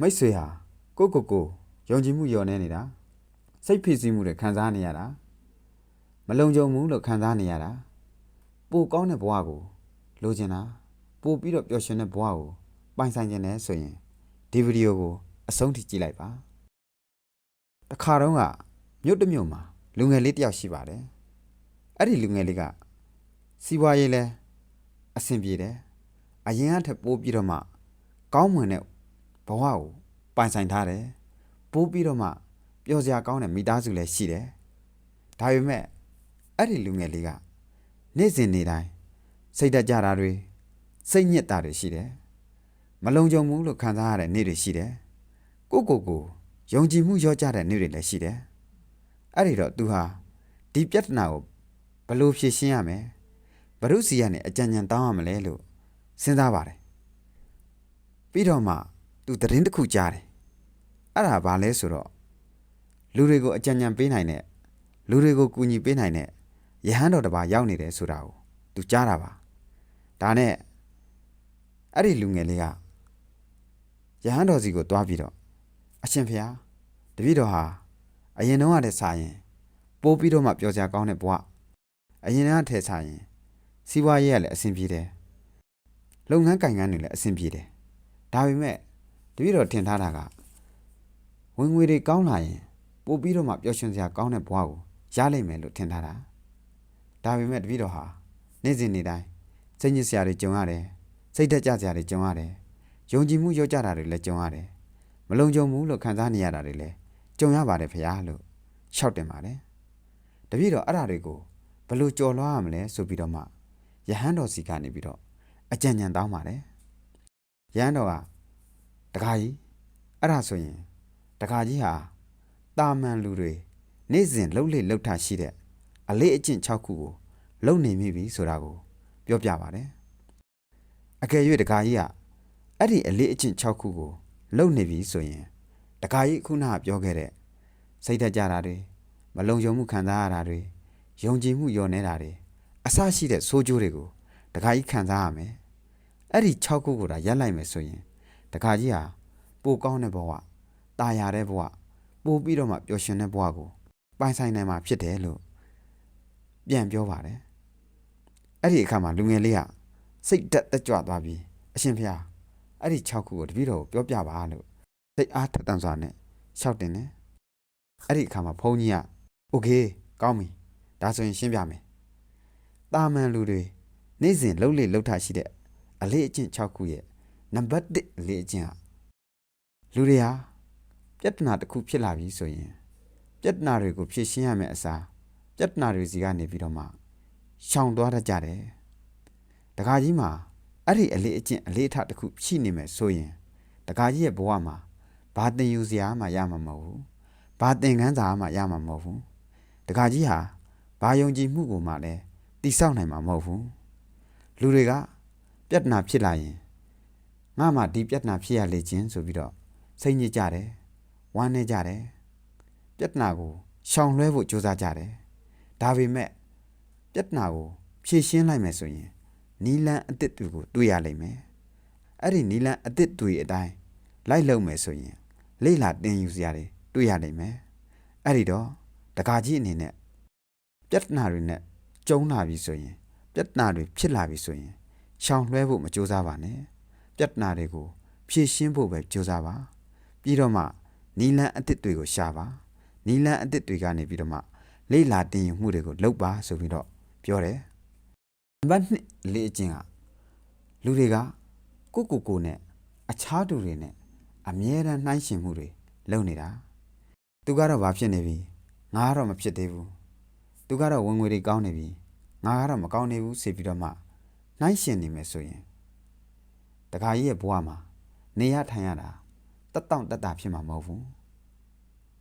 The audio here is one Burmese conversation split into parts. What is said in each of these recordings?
မိတ်ဆွေဟာကိုယ့်ကိုယ်ကိုယုံကြည်မှုလျော့နေနေတာစိတ်ဖိစီးမှုတွေခံစားနေရတာမလုံခြုံဘူးလို့ခံစားနေရတာပိုကောင်းတဲ့ဘဝကိုလိုချင်တာပိုပြီးတော့ပျော်ရွှင်တဲ့ဘဝကိုပိုင်ဆိုင်ခြင်းနဲ့ဆိုရင်ဒီဗီဒီယိုကိုအဆုံးထိကြည့်လိုက်ပါတစ်ခါတော့ကမြို့တစ်မြို့မှာလူငယ်လေးတစ်ယောက်ရှိပါတယ်အဲ့ဒီလူငယ်လေးကစီးပွားရေးလဲအဆင်ပြေတယ်အရင်ကထက်ပိုပြီးတော့မှကောင်းမွန်တဲ့ဘ ဝကိုပိုင်ဆိုင်ထားတယ်ပိုးပြီးတော့မှပျော်စရာကောင်းတဲ့မိသားစုလည်းရှိတယ်ဒါပေမဲ့အဲ့ဒီလူငယ်လေးကနေ့စဉ်နေ့တိုင်းစိတ်တက်ကြတာတွေစိတ်ညစ်တာတွေရှိတယ်မလုံခြုံဘူးလို့ခံစားရတဲ့နေ့တွေရှိတယ်ကိုယ့်ကိုယ်ကိုယုံကြည်မှုလျော့ကျတဲ့နေ့တွေလည်းရှိတယ်အဲ့ဒီတော့သူဟာဒီပြဿနာကိုဘယ်လိုဖြေရှင်းရမလဲဘရုစီကနေအကြံဉာဏ်တောင်းရမလဲလို့စဉ်းစားပါတယ်ပြီးတော့မှ သူသတင်းတစ်ခုကြားတယ်အဲ့ဒါဘာလဲဆိုတော့လူတွေကိုအကြံဉာဏ်ပေးနိုင်တဲ့လူတွေကိုကူညီပေးနိုင်တဲ့ယဟန်တော်တစ်ပါးရောက်နေတယ်ဆိုတာကိုသူကြားတာပါဒါနဲ့အဲ့ဒီလူငယ်လေးကယဟန်တော်စီကိုတွားပြီးတော့အရှင်ဖေဟာတပည့်တော်ဟာအရင်တော့ကတည်းကစားရင်ပိုးပြီးတော့မှပြောစရာကောင်းတဲ့ဘဝအရင်ကတည်းကစားရင်စီးပွားရေးကလည်းအဆင်ပြေတယ်လုပ်ငန်းကင်ငန်းတွေလည်းအဆင်ပြေတယ်ဒါပေမဲ့တ ပည့်တော်ထင်ထားတာကဝင်ငွေတွေကောင်းလာရင်ပို့ပြီးတော့မှပျော်ရွှင်စရာကောင်းတဲ့ဘဝကိုရလိမ့်မယ်လို့ထင်ထားတာဒါပေမဲ့တပည့်တော်ဟာနေ့စဉ်နေ့တိုင်းစိတ်ညစ်စရာတွေကြုံရတယ်စိတ်တက်ကြစရာတွေကြုံရတယ်ယုံကြည်မှုလျော့ကျတာတွေလည်းကြုံရတယ်မလုံခြုံဘူးလို့ခံစားနေရတာတွေလည်းကြုံရပါတယ်ဖရားလို့ရှောက်တင်ပါတယ်တပည့်တော်အဲ့ဒါတွေကိုဘယ်လိုကြော်လွှားရမလဲဆိုပြီးတော့မှယဟန်တော်စီကနေပြီးတော့အကြံဉာဏ်တောင်းပါတယ်ယဟန်တော်က တခါကြီးအဲ့ဒါဆိုရင်တခါကြီးဟာတာမန်လူတွေနေ့စဉ်လှုပ်လေလှုပ်ထရှိတဲ့အလေးအကျင့်6ခုကိုလုံနေမိပြီဆိုတာကို ပြောပြပါတယ်အကယ်၍တခါကြီးကအဲ့ဒီအလေးအကျင့်6ခုကိုလုံနေပြီဆိုရင်တခါကြီးခုနကပြောခဲ့တဲ့စိတ်သက်ကြတာတွေမလုံခြုံမှုခံစားရတာတွေယုံကြည်မှုလျော့နေတာတွေအဆရှိတဲ့ဆိုးကျိုးတွေကိုတခါကြီးခံစားရမယ်အဲ့ဒီ6ခုကိုဒါရက်လိုက်မယ်ဆိုရင် တခါကြီးဟာပိုကောင်းတဲ့ဘဝตายရတဲ့ဘဝပိုပြီးတော့မှပျော်ရွှင်တဲ့ဘဝကိုပိုင်ဆိုင်နိုင်မှာဖြစ်တယ်လို့ပြန်ပြောပါတယ်အဲ့ဒီအခါမှာလူငယ်လေးကစိတ်တက်တက်ကြွသွားပြီးအရှင်ဖေဟာအဲ့ဒီ6ခုကိုတပည့်တော်ကိုပြောပြပါလို့စိတ်အားထက်သန်စွာနဲ့ရှောက်တင်တယ်အဲ့ဒီအခါမှာဘုန်းကြီးကโอเคကောင်းပြီဒါဆိုရင်ရှင်းပြမယ်တာမန်လူတွေနေ့စဉ်လှုပ်လေလှုပ်ထရှိတဲ့အလေးအကျင့်6ခုရဲ့ နံပါတ်1အလေးအကျင့်ဟာလူတွေဟာပြဿနာတစ်ခုဖြစ်လာပြီဆိုရင်ပြဿနာတွေကိုဖြေရှင်းရမယ့်အစားပြဿနာတွေစီကနေပြီးတော့မှရှောင်သွားတတ်ကြတယ်။တခါကြီးမှာအဲ့ဒီအလေးအကျင့်အလေးအထတစ်ခုရှိနေမယ်ဆိုရင်တခါကြီးရဲ့ဘဝမှာဘာသင်ယူစရာမှရမှာမဟုတ်ဘူး။ဘာသင်ခန်းစာမှရမှာမဟုတ်ဘူး။တခါကြီးဟာဘာယုံကြည်မှုကိုမှလည်းတိဆောက်နိုင်မှာမဟုတ်ဘူး။လူတွေကပြဿနာဖြစ်လာရင် ငါမှဒီပြဿနာဖြစ်ရလေခြင်းဆိုပြီးတော့စိတ်ညစ်ကြတယ်ဝမ်းနေကြတယ်ပြဿနာကိုရှောင်လွှဲဖို့ကြိုးစားကြတယ်ဒါပေမဲ့ပြဿနာကိုဖြေရှင်းလိုက်မယ်ဆိုရင်နီလန်အစ်စ်တွေကိုတွေ့ရလိမ့်မယ်အဲ့ဒီနီလန်အစ်စ်တွေအတိုင်းလိုက်လုံမယ်ဆိုရင်လိလာတင်ယူစရာတွေတွေ့ရလိမ့်မယ်အဲ့ဒီတော့တကာကြီးအနေနဲ့ပြဿနာတွေနဲ့ကြုံလာပြီဆိုရင်ပြဿနာတွေဖြစ်လာပြီဆိုရင်ရှောင်လွှဲဖို့မကြိုးစားပါနဲ့ ပြဿနာတွေကိုဖြေရှင်းဖို့ပဲကြိုးစားပါပြီးတော့မှနီလန်အစ်စ်တွေကိုရှာပါနီလန်အစ်စ်တွေကနေပြီးတော့မှလေ့လာတင်ယူမှုတွေကိုလုပ်ပါဆိုပြီးတော့ပြောတယ်နံပါတ်2လေ့အကျင့်ကလူတွေကကိုယ့်ကိုယ်ကိုယ်နဲ့အခြားသူတွေနဲ့အမြဲတမ်းနှိုင်းယှဉ်မှုတွေလုပ်နေတာသူကတော့ဘာဖြစ်နေပြီငါကတော့မဖြစ်သေးဘူးသူကတော့ဝင်ငွေတွေကောင်းနေပြီငါကတော့မကောင်းနေဘူးဆိုပြီးတော့မှနှိုင်းယှဉ်နေမယ်ဆိုရင် တခါကြီးရဲ့ဘဝမှာနေရထိုင်ရတာတက်တောင့်တက်တာဖြစ်မှာမဟုတ်ဘူး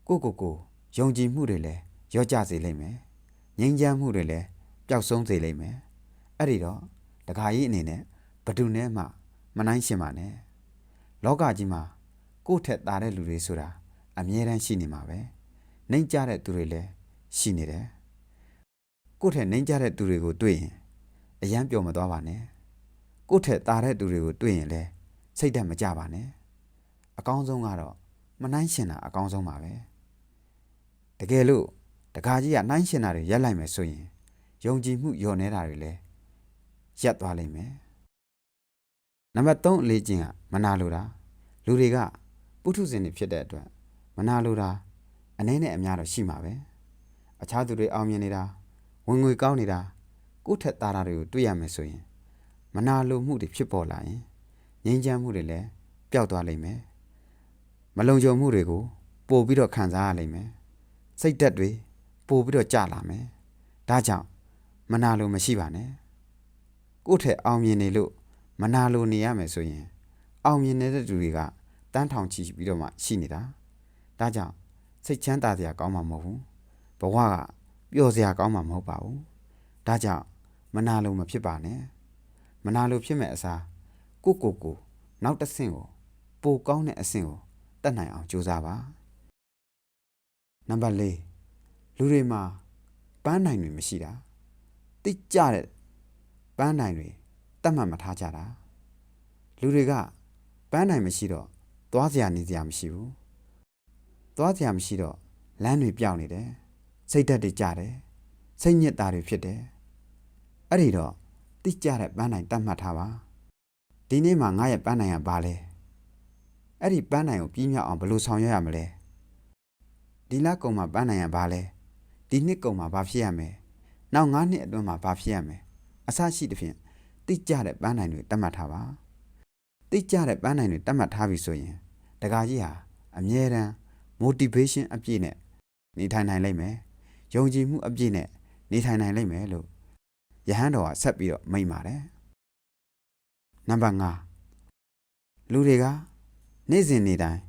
ကိုကိုကိုယုံကြည်မှုတွေလည်းရော့ကျစေလိမ့်မယ်ငြိမ်းချမ်းမှုတွေလည်းပျောက်ဆုံးစေလိမ့်မယ်အဲ့ဒီတော့တခါကြီးအနေနဲ့ဘယ်သူနဲ့မှမနှိုင်းရှင်ပါနဲ့လောကကြီးမှာကိုယ့်ထက်သာတဲ့လူတွေဆိုတာအမြဲတမ်းရှိနေမှာပဲနှိမ်ကြတဲ့သူတွေလည်းရှိနေတယ်ကိုယ့်ထက်နှိမ်ကြတဲ့သူတွေကိုတွေ့ရင်အယမ်းပျော်မသွားပါနဲ့ ကိုယ့်ထက်သာတဲ့သူတွေကိုတွေ့ရင်လည်းစိတ်ဓာတ်မကြပါနဲ့အကောင်းဆုံးကတော့မနှိုင်းရှင်တာအကောင်းဆုံးပါပဲတကယ်လို့တကာကြီးကနှိုင်းရှင်တာတွေရက်လိုက်မယ်ဆိုရင်ယုံကြည်မှုညော့နေတာတွေလည်းရက်သွားလိမ့်မယ်နံပါတ်3အလေးချင်းကမနာလိုတာလူတွေကပုထုဇဉ်တွေဖြစ်တဲ့အတွက်မနာလိုတာအနည်းနဲ့အများတော့ရှိမှာပဲအခြားသူတွေအောင်မြင်နေတာဝင်ငွေကောင်းနေတာကိုယ့်ထက်သားတာတွေကိုတွေ့ရမယ်ဆိုရင် မနာလိုမှုတွေဖြစ်ပေါ်လာရင်ငြိမ်းချမ်းမှုတွေလည်းပျောက်သွားလိမ့်မယ်မလုံခြုံမှုတွေကိုပို့ပြီးတော့ခံစားရလိမ့်မယ်စိတ်ဓာတ်တွေပို့ပြီးတော့ကျလာမယ်ဒါကြောင့်မနာလိုမရှိပါနဲ့ကိုယ့်ထက်အောင်မြင်နေလို့မနာလိုနေရမယ်ဆိုရင် အောင်မြင်နေတဲ့သူတွေကတန်းထောင်ချီပြီးတော့မှရှိနေတာဒါကြောင့်စိတ်ချမ်းသာစရာကောင်းမှာမဟုတ်ဘူးဘဝကပျော်စရာကောင်းမှာမဟုတ်ပါဘူးဒါကြောင့်မနာလိုမဖြစ်ပါနဲ့ မနာလိုဖြစ်မဲ့အစားကိုကိုကိုနောက်တစ်ဆင့်ကိုပိုကောင်းတဲ့အဆင့်ကိုတတ်နိုင်အောင်ကြိုးစားပါနံပါတ်၄လူတွေမှာပန်းနိုင်တွေမရှိတာတိကျတဲ့ပန်းနိုင်တွေတတ်မှတ်မထားကြတာလူတွေကပန်းနိုင်မရှိတော့သွားစရာနေစရာမရှိဘူးသွားစရာမရှိတော့လမ်းတွေပြောင်းနေတယ်စိတ်ဓာတ်တွေကြတယ်စိတ်ညစ်တာတွေဖြစ်တယ်အဲ့ဒီတော့ တိကျတဲ့ပန်းနိုင်တတ်မှတ်ထားပါဒီနေ့မှငါရဲ့ပန်းနိုင်ကဘာလဲအဲ့ဒီပန်းနိုင်ကိုပြီးမြောက်အောင်ဘယ်လိုဆောင်ရွက်ရမလဲဒီလကုံမှာပန်းနိုင်ရဘာလဲဒီနှစ်ကုံမှာဘာဖြစ်ရမလဲနောက်9နှစ်အတွင်းမှာဘာဖြစ်ရမလဲအစရှိသဖြင့်တိကျတဲ့ပန်းနိုင်တွေတတ်မှတ်ထားပါတိကျတဲ့ပန်းနိုင်တွေတတ်မှတ်ထားပြီဆိုရင်တကာကြီးဟာအမြဲတမ်း motivation အပြည့်နဲ့နေထိုင်နိုင်လိမ့်မယ်ယုံကြည်မှုအပြည့်နဲ့နေထိုင်နိုင်လိမ့်မယ်လို့ ယဟန်တော်ကဆက်ပြီးတော့မိန့်ပါတယ်နံပါတ်5လူတွေကနေ့စဉ်နေ့တိုင်း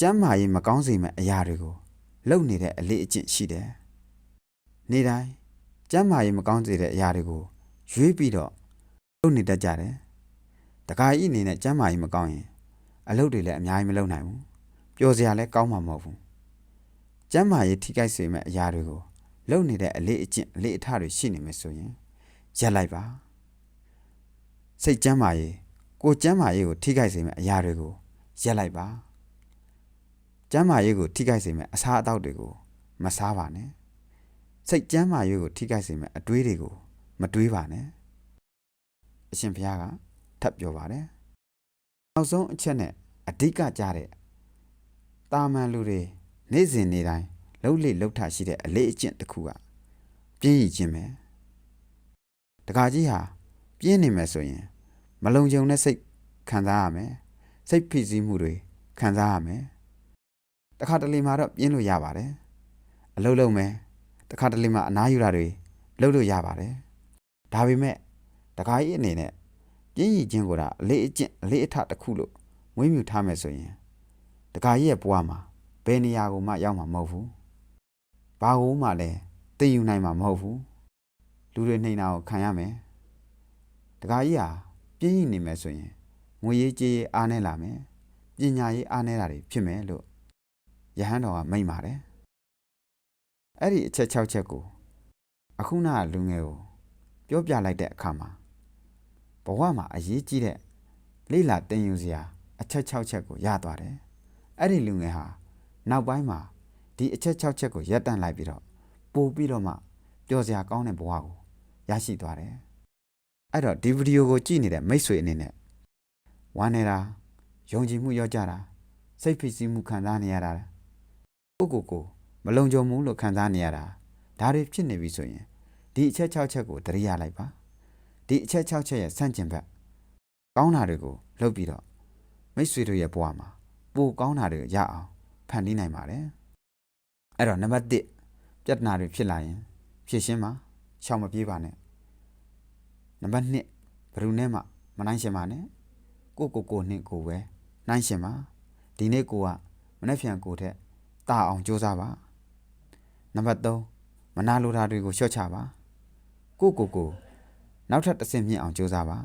ကျမ်းမာရေးမကောင်းစေမဲ့အရာတွေကိုလုပ်နေတဲ့အလေးအကျင့်ရှိတယ်နေ့တိုင်းကျမ်းမာရေးမကောင်းစေတဲ့အရာတွေကိုရွေးပြီးတော့လုပ်နေတတ်ကြတယ်တခါဤအနေနဲ့ကျမ်းမာရေးမကောင်းရင်အလုပ်တွေလည်းအများကြီးမလုပ်နိုင်ဘူးပျော်စရာလည်းကောင်းမှာမဟုတ်ဘူးကျမ်းမာရေးထိခိုက်စေမဲ့အရာတွေကိုလုပ်နေတဲ့အလေးအကျင့်အလေးအထတွေရှိနေမယ်ဆိုရင် ရက်လိုက်ပါစိတ်ကျမ်းမာရေးကိုယ်ကျမ်းမာရေးကိုထိခိုက်စေမဲ့အရာတွေကိုရက်လိုက်ပါကျမ်းမာရေးကိုထိခိုက်စေမဲ့အစားအသောက်တွေကိုမစားပါနဲ့စိတ်ကျမ်းမာရေးကိုထိခိုက်စေမဲ့အတွေးတွေကိုမတွေးပါနဲ့အရှင်ဘုရားကထပ်ပြောပါတယ်နောက်ဆုံးအချက်နဲ့အဓိကကြားတဲ့တာမန်လူတွေနေ့စဉ်နေ့တိုင်းလှုပ်လေလှုပ်ထရှိတဲ့အလေးအကျင့်တစ်ခုကပြင်းရည်ခြင်းပဲ တခါကြီးဟာပြင်းနေမယ်ဆိုရင် မလုံခြုံတဲ့စိတ်ခံစားရမယ်စိတ်ဖိစီးမှုတွေခံစားရမယ်တခါတလေမှာတော့ပြင်းလို့ရပါတယ်အလုပ်လုပ်မယ်တခါတလေမှာအနားယူတာတွေလုပ်လို့ရပါတယ်ဒါပေမဲ့တခါကြီးအနေနဲ့ပြင်းရည်ခြင်းကိုဒါအလေးအကျင့်အလေးအထတစ်ခုလို့မွေးမြူထားမယ်ဆိုရင်တခါကြီးရဲ့ဘဝမှာဘယ်နေရာကိုမှရောက်မှာမဟုတ်ဘူးဘာကိုမှလည်းသိယူနိုင်မှာမဟုတ်ဘူး လူတွေနှိမ်တာကိုခံရမယ်တခါကြီးဟာပြင်းရည်နေမယ်ဆိုရင်ငွေရေးကြေးရေးအားနေလာမယ်ပညာရေးအားနေတာတွေဖြစ်မယ်လို့ယဟန်တော်ကမိန့်ပါတယ်အဲ့ဒီအချက်6ချက်ကိုအခုနကလူငယ်ကိုပြောပြလိုက်တဲ့အခါမှာဘဝမှာအရေးကြီးတဲ့လိလာတင်ယူစရာအချက်6ချက်ကိုရသွားတယ်အဲ့ဒီလူငယ်ဟာနောက်ပိုင်းမှာဒီအချက်6ချက်ကိုရပ်တန့်လိုက်ပြီးတော့ပို့ပြီးတော့မှပျော်စရာကောင်းတဲ့ဘဝကို ရရှိသွားတယ်အဲ့တော့ဒီဗီဒီယိုကိုကြည့်နေတဲ့မိတ်ဆွေအနေနဲ့ဝမ်းနေတာယုံကြည်မှုရောကြတာစိတ်ဖိစီးမှုခံစားနေရတာကိုကိုကိုမလုံခြုံမှုလို့ခံစားနေရတာဒါတွေဖြစ်နေပြီဆိုရင်ဒီအချက်6ချက်ကိုတရိယာလိုက်ပါဒီအချက်6ချက်ရဲ့ဆန့်ကျင်ဘက်ကောင်းတာတွေကိုလုပ်ပြီးတော့မိတ်ဆွေတို့ရဲ့ဘဝမှာပိုကောင်းတာတွေရအောင်ဖန်တီးနိုင်ပါတယ်အဲ့တော့နံပါတ်1ပြဿနာတွေဖြစ်လာရင်ဖြေရှင်းပါ ရှောင်မပြေးပါနဲ့နံပါတ်2ဘယ်သူနဲ့မှမနိုင်ရှင်ပါနဲ့ကိုကိုကိုနှင့်ကိုပဲနိုင်ရှင်ပါဒီနေ့ကိုကမနေ့ပြန်ကိုထက်တာအောင်ကြိုးစားပါနံပါတ်3မနာလိုတာတွေကိုလျှော့ချပါကိုကိုကိုနောက်ထပ်တစ်ဆင့်မြင့်အောင်ကြိုးစားပါ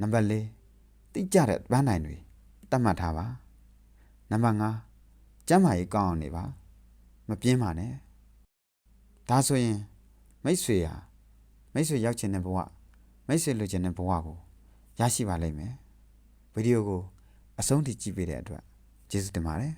နံပါတ်4တိကျတဲ့ပန်းနိုင်တွေတတ်မှတ်ထားပါနံပါတ်5ကျမ်းမာရေးကောင်းအောင်နေပါ မပြင်းပါနဲ့ဒါဆိုရင် မိတ်ဆွေဟာမိတ်ဆွေရောက်ချင်တဲ့ဘဝမိတ်ဆွေလိုချင်တဲ့ဘဝကိုရရှိပါလိမ့်မယ်ဗီဒီယိုကိုအဆုံးထိကြည့်ပေးတဲ့အတွက်ကျေးဇူးတင်ပါတယ်